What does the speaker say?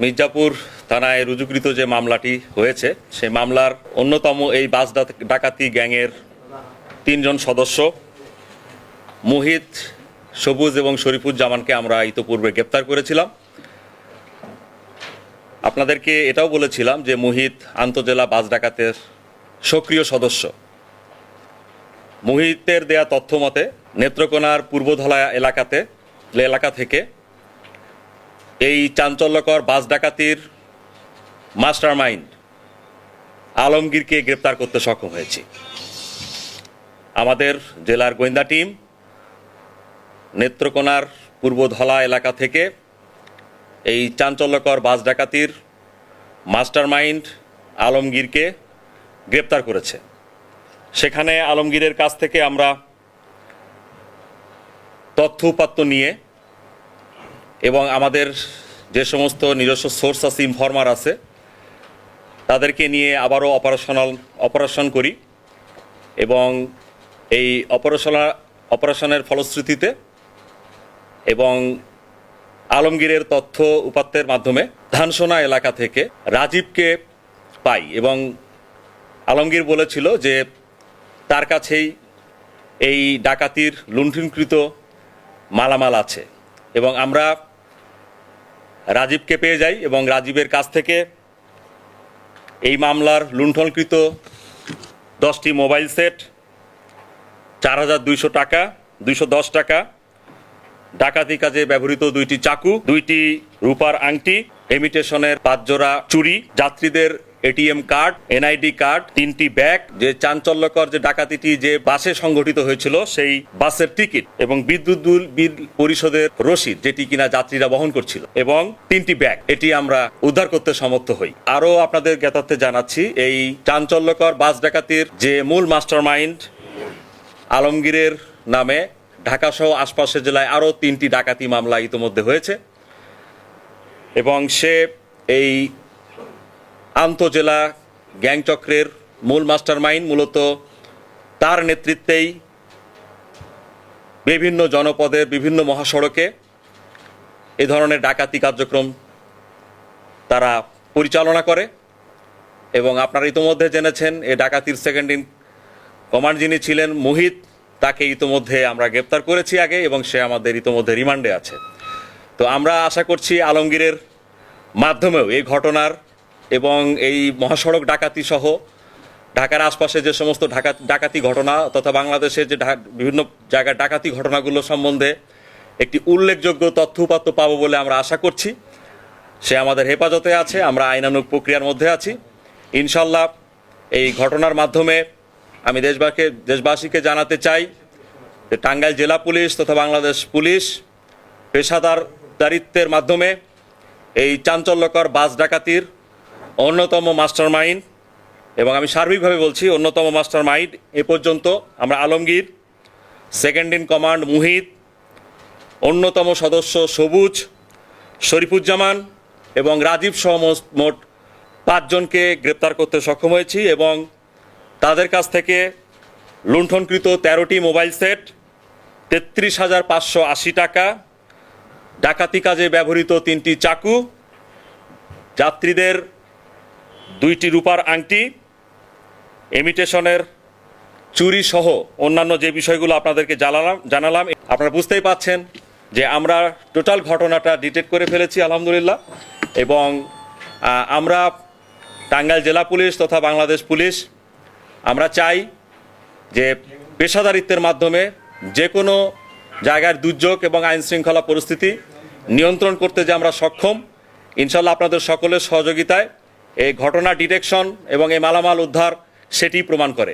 মির্জাপুর থানায় রুজুকৃত যে মামলাটি হয়েছে, সেই মামলার অন্যতম এই বাস ডাক- ডাকাতি গ্যাংয়ের তিনজন সদস্য, মুহিত, সবুজ এবং শরীফুজ্জামানকে আমরা ইতোপূর্বে গ্রেপ্তার করেছিলাম। আপনাদেরকে এটাও বলেছিলাম যে মুহিত আন্তজেলা বাস ডাকাতের সক্রিয় সদস্য। মুহিতের দেয়া তথ্য মতে, নেত্রকোনার পূর্বধলা এলাকাতে এলাকা থেকে এই চাঞ্চল্যকর বাস ডাকাতির মাস্টার মাইন্ড আলমগীরকে গ্রেপ্তার করতে সক্ষম হয়েছি। আমাদের জেলার গোয়েন্দা টিম নেত্রকোনার পূর্বধলা এলাকা থেকে এই চাঞ্চল্যকর বাস ডাকাতির মাস্টার মাইন্ড আলমগীরকে গ্রেপ্তার করেছে। সেখানে আলমগীরের কাছ থেকে আমরা তথ্য উপাত্ত নিয়ে এবং আমাদের যে সমস্ত নিজস্ব সোর্স আছে ইনফর্মার আছে, তাদেরকে নিয়ে আবারও অপারেশনাল অপারেশন করি এবং এই অপারেশনা অপারেশনের ফলশ্রুতিতে এবং আলমগীরের তথ্য উপাত্তের মাধ্যমে ধানসোনা এলাকা থেকে রাজীবকে পাই এবং আলমগীর বলেছিল যে তার কাছেই এই ডাকাতির লুণ্ঠনকৃত মালামাল আছে এবং আমরা রাজীবকে পেয়ে যাই এবং রাজীবের কাছ থেকে এই মামলার লুণ্ঠনকৃত দশটি মোবাইল সেট, চার হাজার দুইশো টাকা, দুইশো দশ টাকা, ডাকাতি কাজে ব্যবহৃত দুইটি চাকু, দুইটি রূপার আংটি, এমিটেশনের পাঁচ জোড়া চুরি যাত্রীদের এটিএম কার্ড, এনআইডি কার্ড, তিনটি ব্যাগ, যে চাঞ্চল্যকর যে ডাকাতিটি যে বাসে সংঘটিত হয়েছিল, সেই বাসের টিকিট এবং বিদ্যুৎ বিল- পরিশোধের রসিদ, যেটি কিনা যাত্রীরা বহন করছিল, এবং তিনটি ব্যাগ, এটি আমরা উদ্ধার করতে সমর্থ হই। আরও আপনাদের জ্ঞাতার্থে জানাচ্ছি, এই চাঞ্চল্যকর বাস ডাকাতির যে মূল মাস্টার মাইন্ড আলমগীরের নামে ঢাকা সহ আশপাশের জেলায় আরও তিনটি ডাকাতি মামলা ইতোমধ্যে হয়েছে, এবং সে এই আন্তজেলা গ্যাংচক্রের মূল মাস্টার মাইন্ড মূলত তার নেতৃত্বেই বিভিন্ন জনপদের বিভিন্ন মহাসড়কে এ ধরনের ডাকাতি কার্যক্রম তারা পরিচালনা করে। এবং আপনারা ইতোমধ্যে জেনেছেন, এ ডাকাতির সেকেন্ড ইন কমান্ড যিনি ছিলেন মোহিত, তাকে ইতোমধ্যে আমরা গ্রেপ্তার করেছি আগে এবং সে আমাদের ইতোমধ্যে রিমান্ডে আছে। তো আমরা আশা করছি আলমগীরের মাধ্যমেও এই ঘটনার এবং এই মহাসড়ক ডাকাতি সহ ঢাকার আশপাশে যে সমস্ত ঢাকা ডাকাতি ঘটনা তথা বাংলাদেশের যে বিভিন্ন জায়গার ডাকাতি ঘটনাগুলো সম্বন্ধে একটি উল্লেখযোগ্য তথ্য উপাত্ত পাবো বলে আমরা আশা করছি। সে আমাদের হেফাজতে আছে, আমরা আইনানুগ প্রক্রিয়ার মধ্যে আছি। ইনশাল্লাহ এই ঘটনার মাধ্যমে আমি দেশবাসীকে দেশবাসীকে জানাতে চাই যে টাঙ্গাইল জেলা পুলিশ তথা বাংলাদেশ পুলিশ পেশাদার দারিত্বের মাধ্যমে এই চাঞ্চল্যকর বাস ডাকাতির অন্যতম মাস্টার মাইন্ড এবং আমি সার্বিকভাবে বলছি অন্যতম মাস্টার মাইন্ড এ পর্যন্ত আমরা Alamgir, second in command Muhit, অন্যতম সদস্য সবুজ, শরীফুজ্জামান, এবং রাজীব সহ মোট পাঁচজনকে গ্রেপ্তার করতে সক্ষম হয়েছি, এবং তাদের কাছ থেকে লুণ্ঠনকৃত তেরোটি মোবাইল সেট, তেত্রিশ হাজার পাঁচশো আশি টাকা, ডাকাতি কাজে ব্যবহৃত তিনটি চাকু, যাত্রীদের দুইটি রূপার আংটি, এমিটেশনের চুরি সহ অন্যান্য যে বিষয়গুলো আপনাদেরকে জানালাম জানালাম, আপনারা বুঝতেই পাচ্ছেন যে আমরা টোটাল ঘটনাটা ডিটেক্ট করে ফেলেছি, আলহামদুলিল্লাহ। এবং আমরা টাঙ্গাইল জেলা পুলিশ তথা বাংলাদেশ পুলিশ, আমরা চাই যে পেশাদারিত্বের মাধ্যমে যে কোনো জায়গার দুর্যোগ এবং আইন শৃঙ্খলা পরিস্থিতি নিয়ন্ত্রণ করতে যে আমরা সক্ষম, ইনশাল্লাহ আপনাদের সকলের সহযোগিতায় এই ঘটনা ডিটেকশন এবং এই মালামাল উদ্ধার সেটি প্রমাণ করে।